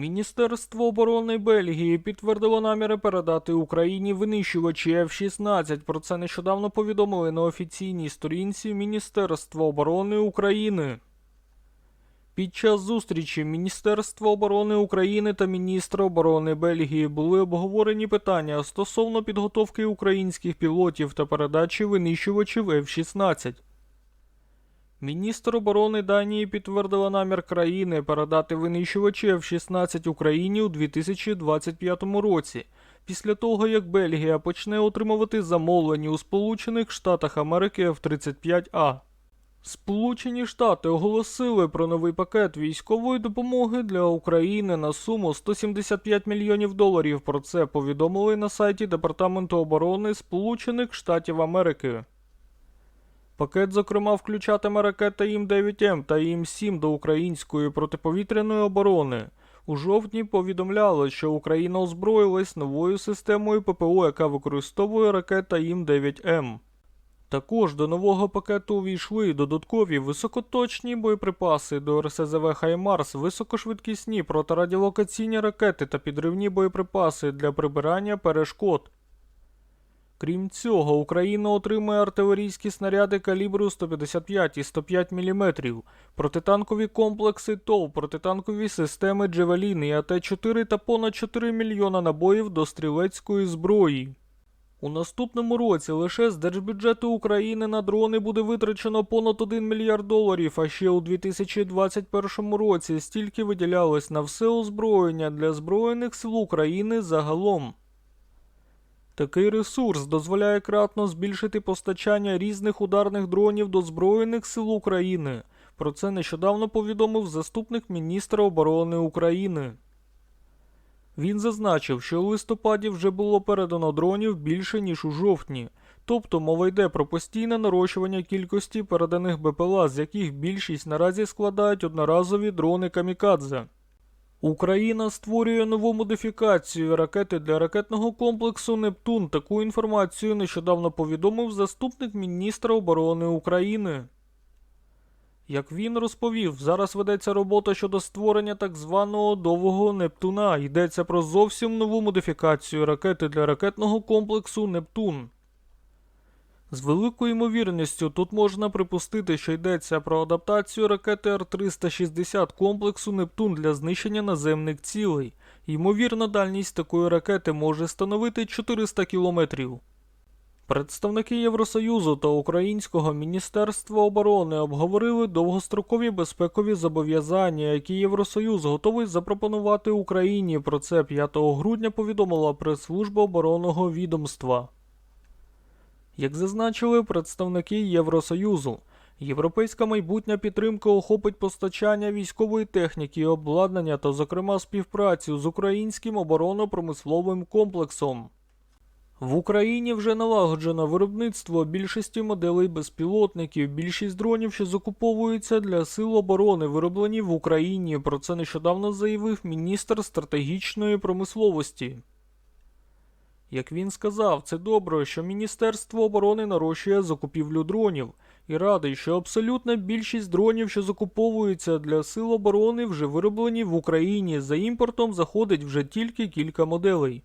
Міністерство оборони Бельгії підтвердило наміри передати Україні винищувачі F-16. Про це нещодавно повідомили на офіційній сторінці Міністерства оборони України. Під час зустрічі Міністерства оборони України та міністра оборони Бельгії були обговорені питання стосовно підготовки українських пілотів та передачі винищувачів F-16. Міністр оборони Данії підтвердила намір країни передати винищувачі F-16 Україні у 2025 році, після того як Бельгія почне отримувати замовлені у Сполучених Штатах Америки F-35A. Сполучені Штати оголосили про новий пакет військової допомоги для України на суму 175 мільйонів доларів. Про це повідомили на сайті Департаменту оборони Сполучених Штатів Америки. Пакет, зокрема, включатиме ракети ІМ-9М та ІМ-7 до української протиповітряної оборони. У жовтні повідомляли, що Україна озброїлась новою системою ППО, яка використовує ракета ІМ-9М. Також до нового пакету увійшли додаткові високоточні боєприпаси до РСЗВ Хаймарс, високошвидкісні протирадіолокаційні ракети та підривні боєприпаси для прибирання перешкод. Крім цього, Україна отримує артилерійські снаряди калібру 155 і 105 мм, протитанкові комплекси ТОВ, протитанкові системи Джевелін і АТ-4 та понад 4 мільйона набоїв до стрілецької зброї. У наступному році лише з держбюджету України на дрони буде витрачено понад 1 мільярд доларів, а ще у 2021 році стільки виділялось на все озброєння для Збройних сил України загалом. Такий ресурс дозволяє кратно збільшити постачання різних ударних дронів до Збройних сил України. Про це нещодавно повідомив заступник міністра оборони України. Він зазначив, що у листопаді вже було передано дронів більше, ніж у жовтні. Тобто мова йде про постійне нарощування кількості переданих БПЛА, з яких більшість наразі складають одноразові дрони Камікадзе. Україна створює нову модифікацію ракети для ракетного комплексу Нептун. Таку інформацію нещодавно повідомив заступник міністра оборони України. Як він розповів, зараз ведеться робота щодо створення так званого довгого Нептуна. Йдеться про зовсім нову модифікацію ракети для ракетного комплексу Нептун. З великою ймовірністю тут можна припустити, що йдеться про адаптацію ракети Р-360 комплексу Нептун для знищення наземних цілей. Ймовірна дальність такої ракети може становити 400 кілометрів. Представники Євросоюзу та Українського Міністерства оборони обговорили довгострокові безпекові зобов'язання, які Євросоюз готовий запропонувати Україні. Про це 5 грудня повідомила прес-служба оборонного відомства. Як зазначили представники Євросоюзу, європейська майбутня підтримка охопить постачання військової техніки, обладнання та, зокрема, співпрацю з українським оборонно-промисловим комплексом. В Україні вже налагоджено виробництво більшості моделей безпілотників. Більшість дронів, що закуповуються для сил оборони, вироблені в Україні. Про це нещодавно заявив міністр стратегічної промисловості. Як він сказав, це добре, що Міністерство оборони нарощує закупівлю дронів, і радий, що абсолютна більшість дронів, що закуповуються для сил оборони, вже вироблені в Україні. За імпортом заходить вже тільки кілька моделей.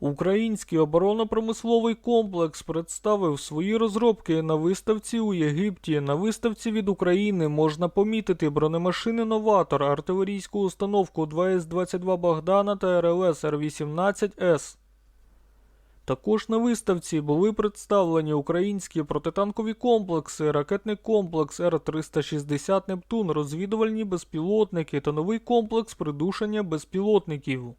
Український оборонно-промисловий комплекс представив свої розробки на виставці у Єгипті. На виставці від України можна помітити бронемашини Новатор, артилерійську установку 2С-22 Богдана та РЛС Р-18С. Також на виставці були представлені українські протитанкові комплекси, ракетний комплекс Р-360 Нептун, розвідувальні безпілотники та новий комплекс придушення безпілотників.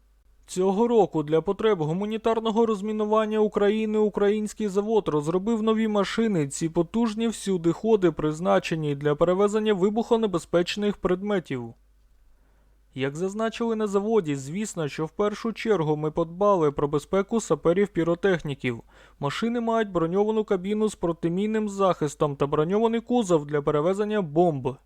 Цього року для потреб гуманітарного розмінування України український завод розробив нові машини. Ці потужні всюди ходи призначені для перевезення вибухонебезпечних предметів. Як зазначили на заводі, звісно, що в першу чергу ми подбали про безпеку саперів-піротехніків. Машини мають броньовану кабіну з протимінним захистом та броньований кузов для перевезення бомб.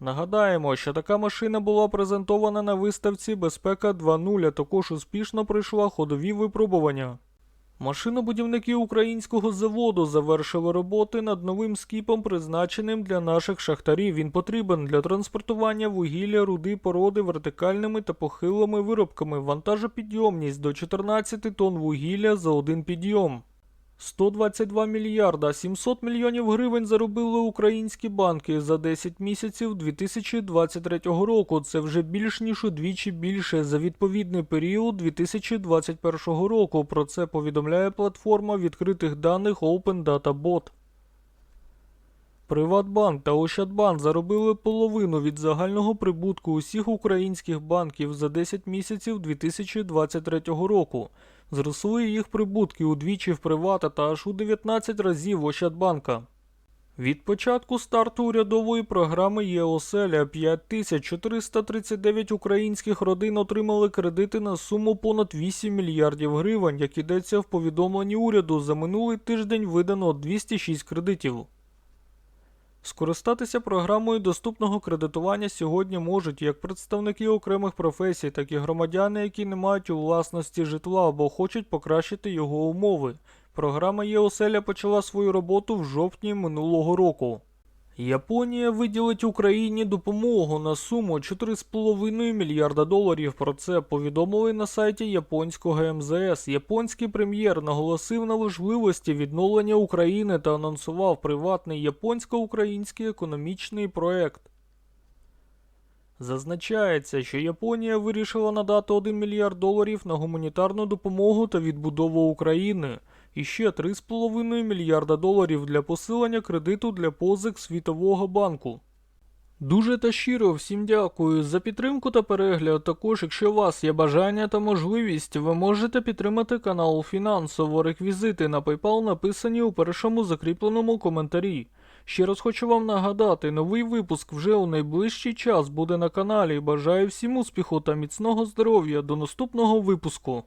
Нагадаємо, що така машина була презентована на виставці Безпека 2.0, а також успішно пройшла ходові випробування. Машинобудівники українського заводу завершили роботи над новим скіпом, призначеним для наших шахтарів. Він потрібен для транспортування вугілля, руди, породи вертикальними та похилими виробками, вантажопідйомність до 14 тонн вугілля за один підйом. 122 мільярда 700 мільйонів гривень заробили українські банки за 10 місяців 2023 року. Це вже більш ніж удвічі більше за відповідний період 2021 року. Про це повідомляє платформа відкритих даних Open Data Bot. Приватбанк та Ощадбанк заробили половину від загального прибутку усіх українських банків за 10 місяців 2023 року. Зросли їх прибутки удвічі в Привата та аж у 19 разів Ощадбанка. Від початку старту урядової програми ЄОСЕЛЯ 5439 українських родин отримали кредити на суму понад 8 мільярдів гривень, як ідеться в повідомленні уряду. За минулий тиждень видано 206 кредитів. Скористатися програмою доступного кредитування сьогодні можуть як представники окремих професій, так і громадяни, які не мають у власності житла або хочуть покращити його умови. Програма ЄОСЕЛЯ почала свою роботу в жовтні минулого року. Японія виділить Україні допомогу на суму 4,5 мільярда доларів. Про це повідомили на сайті японського МЗС. Японський прем'єр наголосив на важливості відновлення України та анонсував приватний японсько-український економічний проект. Зазначається, що Японія вирішила надати 1 мільярд доларів на гуманітарну допомогу та відбудову України і ще 3,5 мільярда доларів для посилення кредиту для позик Світового банку. Дуже та щиро всім дякую за підтримку та перегляд. Також, якщо у вас є бажання та можливість, ви можете підтримати канал фінансово. Реквізити на PayPal написані у першому закріпленому коментарі. Ще раз хочу вам нагадати, новий випуск вже у найближчий час буде на каналі. Бажаю всім успіху та міцного здоров'я. До наступного випуску.